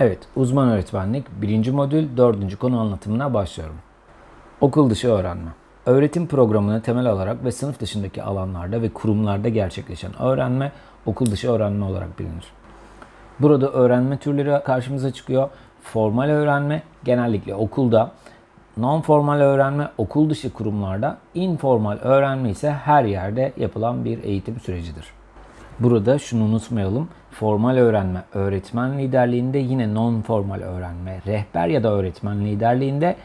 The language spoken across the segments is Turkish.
Evet, uzman öğretmenlik 1. modül 4. konu anlatımına başlıyorum. Okul dışı öğrenme. Öğretim programını temel alarak ve sınıf dışındaki alanlarda ve kurumlarda gerçekleşen öğrenme okul dışı öğrenme olarak bilinir. Burada öğrenme türleri karşımıza çıkıyor. Formal öğrenme genellikle okulda, non-formal öğrenme okul dışı kurumlarda, informal öğrenme ise her yerde yapılan bir eğitim sürecidir. Burada şunu unutmayalım. Formal öğrenme öğretmen liderliğinde yine non-formal öğrenme rehber ya da öğretmen liderliğinde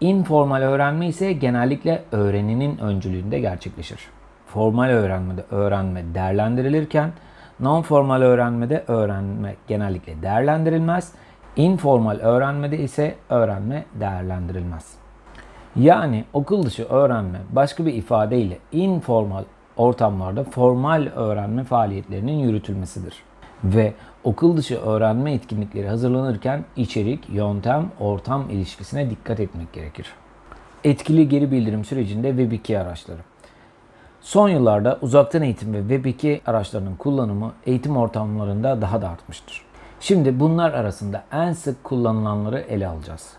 informal öğrenme ise genellikle öğreninin öncülüğünde gerçekleşir. Formal öğrenmede öğrenme değerlendirilirken non-formal öğrenmede öğrenme genellikle değerlendirilmez. Informal öğrenmede ise öğrenme değerlendirilmez. Yani okul dışı öğrenme başka bir ifadeyle informal ortamlarda formal öğrenme faaliyetlerinin yürütülmesidir. Ve okul dışı öğrenme etkinlikleri hazırlanırken içerik, yöntem, ortam ilişkisine dikkat etmek gerekir. Etkili geri bildirim sürecinde Web2 araçları. Son yıllarda uzaktan eğitim ve Web2 araçlarının kullanımı eğitim ortamlarında daha da artmıştır. Şimdi bunlar arasında en sık kullanılanları ele alacağız.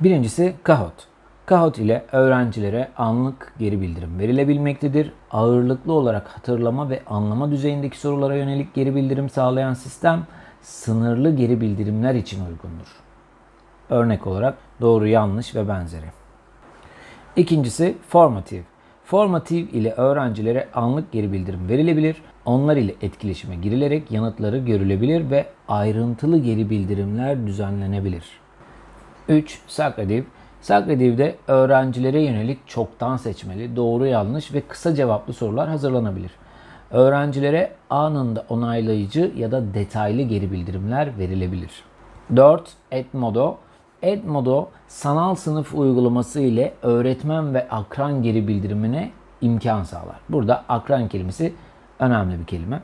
Birincisi Kahoot. Kahoot ile öğrencilere anlık geri bildirim verilebilmektedir. Ağırlıklı olarak hatırlama ve anlama düzeyindeki sorulara yönelik geri bildirim sağlayan sistem sınırlı geri bildirimler için uygundur. Örnek olarak doğru, yanlış ve benzeri. İkincisi formative. Formative ile öğrencilere anlık geri bildirim verilebilir. Onlar ile etkileşime girilerek yanıtları görülebilir ve ayrıntılı geri bildirimler düzenlenebilir. 3. Socrative Socratev'de öğrencilere yönelik çoktan seçmeli, doğru yanlış ve kısa cevaplı sorular hazırlanabilir. Öğrencilere anında onaylayıcı ya da detaylı geri bildirimler verilebilir. 4. Edmodo Edmodo sanal sınıf uygulaması ile öğretmen ve akran geri bildirimine imkan sağlar. Burada akran kelimesi önemli bir kelime.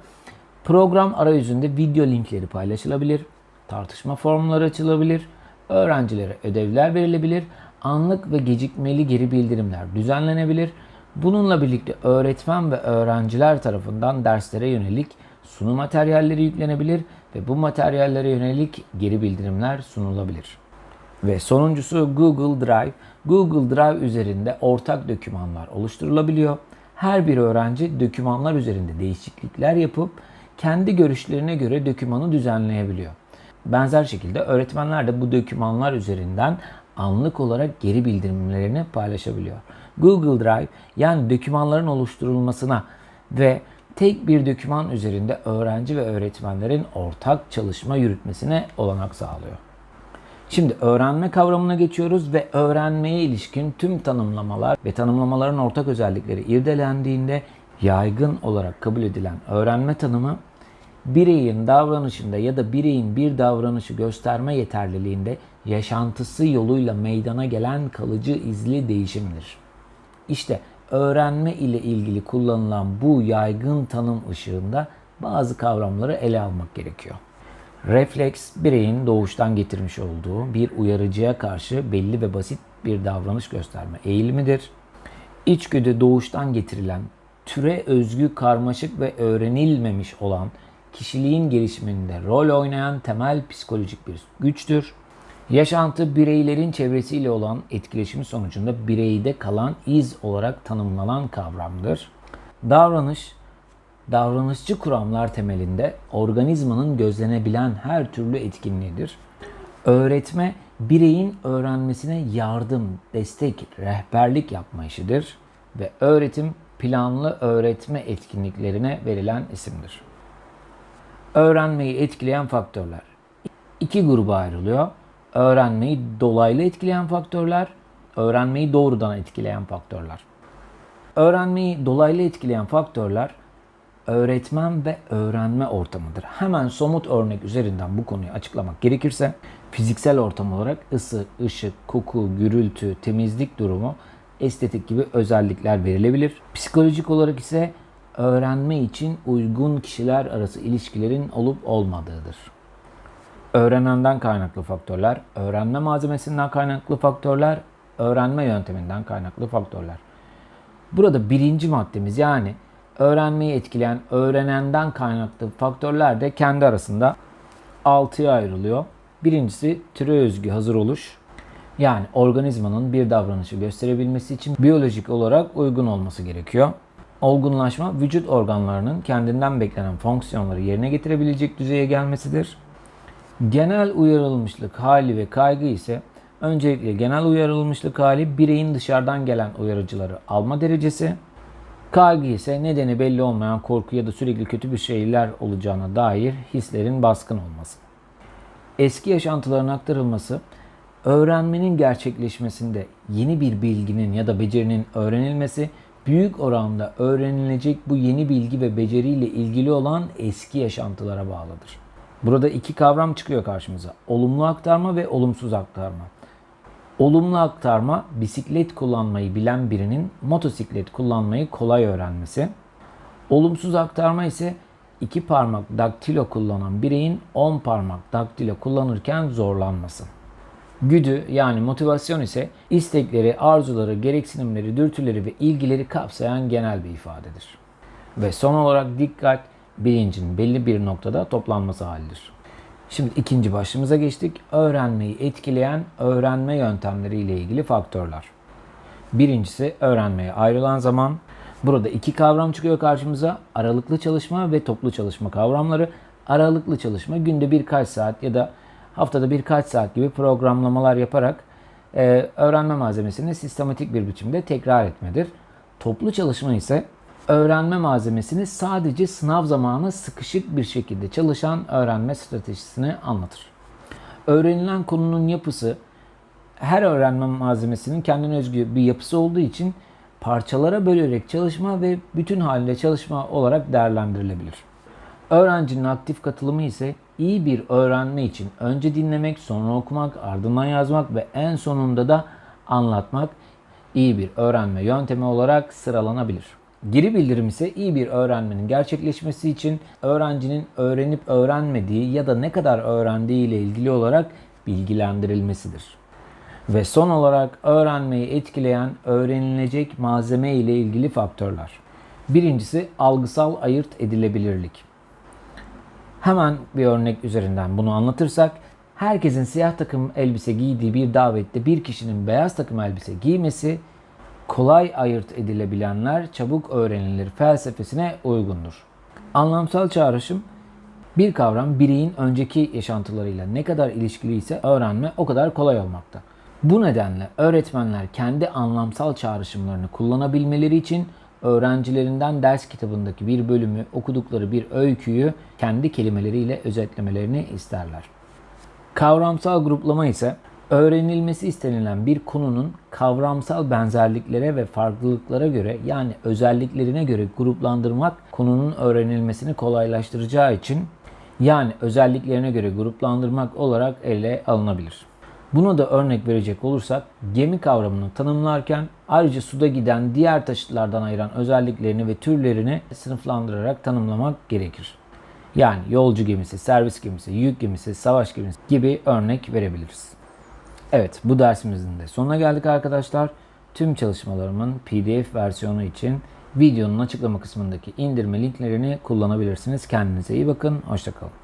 Program arayüzünde video linkleri paylaşılabilir, tartışma formları açılabilir, öğrencilere ödevler verilebilir, anlık ve gecikmeli geri bildirimler düzenlenebilir. Bununla birlikte öğretmen ve öğrenciler tarafından derslere yönelik sunum materyalleri yüklenebilir ve bu materyallere yönelik geri bildirimler sunulabilir. Ve sonuncusu Google Drive. Google Drive üzerinde ortak dokümanlar oluşturulabiliyor. Her bir öğrenci dokümanlar üzerinde değişiklikler yapıp kendi görüşlerine göre dokümanı düzenleyebiliyor. Benzer şekilde öğretmenler de bu dokümanlar üzerinden anlık olarak geri bildirimlerini paylaşabiliyor. Google Drive yani dokümanların oluşturulmasına ve tek bir doküman üzerinde öğrenci ve öğretmenlerin ortak çalışma yürütmesine olanak sağlıyor. Şimdi öğrenme kavramına geçiyoruz ve öğrenmeye ilişkin tüm tanımlamalar ve tanımlamaların ortak özellikleri irdelendiğinde yaygın olarak kabul edilen öğrenme tanımı bireyin davranışında ya da bireyin bir davranışı gösterme yeterliliğinde yaşantısı yoluyla meydana gelen kalıcı izli değişimdir. İşte öğrenme ile ilgili kullanılan bu yaygın tanım ışığında bazı kavramları ele almak gerekiyor. Refleks, bireyin doğuştan getirmiş olduğu bir uyarıcıya karşı belli ve basit bir davranış gösterme eğilimidir. İçgüdü doğuştan getirilen, türe özgü karmaşık ve öğrenilmemiş olan kişiliğin gelişiminde rol oynayan temel psikolojik bir güçtür. Yaşantı bireylerin çevresiyle olan etkileşimi sonucunda bireyde kalan iz olarak tanımlanan kavramdır. Davranış, davranışçı kuramlar temelinde organizmanın gözlenebilen her türlü etkinliğidir. Öğretme, bireyin öğrenmesine yardım, destek, rehberlik yapma işidir ve öğretim planlı öğretme etkinliklerine verilen isimdir. Öğrenmeyi etkileyen faktörler. İki gruba ayrılıyor. Öğrenmeyi dolaylı etkileyen faktörler, öğrenmeyi doğrudan etkileyen faktörler. Öğrenmeyi dolaylı etkileyen faktörler öğretmen ve öğrenme ortamıdır. Hemen somut örnek üzerinden bu konuyu açıklamak gerekirse fiziksel ortam olarak ısı, ışık, koku, gürültü, temizlik durumu, estetik gibi özellikler verilebilir. Psikolojik olarak ise öğrenme için uygun kişiler arası ilişkilerin olup olmadığıdır. Öğrenenden kaynaklı faktörler, öğrenme malzemesinden kaynaklı faktörler, öğrenme yönteminden kaynaklı faktörler. Burada birinci maddemiz yani öğrenmeyi etkileyen öğrenenden kaynaklı faktörler de kendi arasında 6'ya ayrılıyor. Birincisi türe özgü hazır oluş. Yani organizmanın bir davranışı gösterebilmesi için biyolojik olarak uygun olması gerekiyor. Olgunlaşma vücut organlarının kendinden beklenen fonksiyonları yerine getirebilecek düzeye gelmesidir. Genel uyarılmışlık hali ve kaygı ise öncelikle genel uyarılmışlık hali bireyin dışarıdan gelen uyarıcıları alma derecesi. Kaygı ise nedeni belli olmayan korku ya da sürekli kötü bir şeyler olacağına dair hislerin baskın olması. Eski yaşantıların aktarılması öğrenmenin gerçekleşmesinde yeni bir bilginin ya da becerinin öğrenilmesi büyük oranda öğrenilecek bu yeni bilgi ve beceriyle ilgili olan eski yaşantılara bağlıdır. Burada iki kavram çıkıyor karşımıza. Olumlu aktarma ve olumsuz aktarma. Olumlu aktarma bisiklet kullanmayı bilen birinin motosiklet kullanmayı kolay öğrenmesi. Olumsuz aktarma ise iki parmak daktilo kullanan bireyin 10 parmak daktilo kullanırken zorlanması. Güdü yani motivasyon ise istekleri, arzuları, gereksinimleri, dürtüleri ve ilgileri kapsayan genel bir ifadedir. Ve son olarak dikkat bilincin belli bir noktada toplanması halidir. Şimdi ikinci başlığımıza geçtik. Öğrenmeyi etkileyen öğrenme yöntemleri ile ilgili faktörler. Birincisi öğrenmeye ayrılan zaman. Burada iki kavram çıkıyor karşımıza. Aralıklı çalışma ve toplu çalışma kavramları. Aralıklı çalışma günde birkaç saat ya da haftada birkaç saat gibi programlamalar yaparak e, öğrenme malzemesini sistematik bir biçimde tekrar etmedir. Toplu çalışma ise öğrenme malzemesini sadece sınav zamanı sıkışık bir şekilde çalışan öğrenme stratejisini anlatır. Öğrenilen konunun yapısı her öğrenme malzemesinin kendine özgü bir yapısı olduğu için parçalara bölerek çalışma ve bütün halinde çalışma olarak değerlendirilebilir. Öğrencinin aktif katılımı ise iyi bir öğrenme için önce dinlemek, sonra okumak, ardından yazmak ve en sonunda da anlatmak iyi bir öğrenme yöntemi olarak sıralanabilir. Geri bildirim ise iyi bir öğrenmenin gerçekleşmesi için öğrencinin öğrenip öğrenmediği ya da ne kadar öğrendiği ile ilgili olarak bilgilendirilmesidir. Ve son olarak öğrenmeyi etkileyen öğrenilecek malzeme ile ilgili faktörler. Birincisi algısal ayırt edilebilirlik. Hemen bir örnek üzerinden bunu anlatırsak, herkesin siyah takım elbise giydiği bir davette bir kişinin beyaz takım elbise giymesi kolay ayırt edilebilenler çabuk öğrenilir felsefesine uygundur. Anlamsal çağrışım bir kavram bireyin önceki yaşantılarıyla ne kadar ilişkili ise öğrenme o kadar kolay olmakta. Bu nedenle öğretmenler kendi anlamsal çağrışımlarını kullanabilmeleri için öğrencilerinden ders kitabındaki bir bölümü, okudukları bir öyküyü kendi kelimeleriyle özetlemelerini isterler. Kavramsal gruplama ise öğrenilmesi istenilen bir konunun kavramsal benzerliklere ve farklılıklara göre yani özelliklerine göre gruplandırmak konunun öğrenilmesini kolaylaştıracağı için yani özelliklerine göre gruplandırmak olarak ele alınabilir. Buna da örnek verecek olursak gemi kavramını tanımlarken ayrıca suda giden diğer taşıtlardan ayıran özelliklerini ve türlerini sınıflandırarak tanımlamak gerekir. Yani yolcu gemisi, servis gemisi, yük gemisi, savaş gemisi gibi örnek verebiliriz. Evet bu dersimizin de sonuna geldik arkadaşlar. Tüm çalışmalarımın PDF versiyonu için videonun açıklama kısmındaki indirme linklerini kullanabilirsiniz. Kendinize iyi bakın. Hoşçakalın.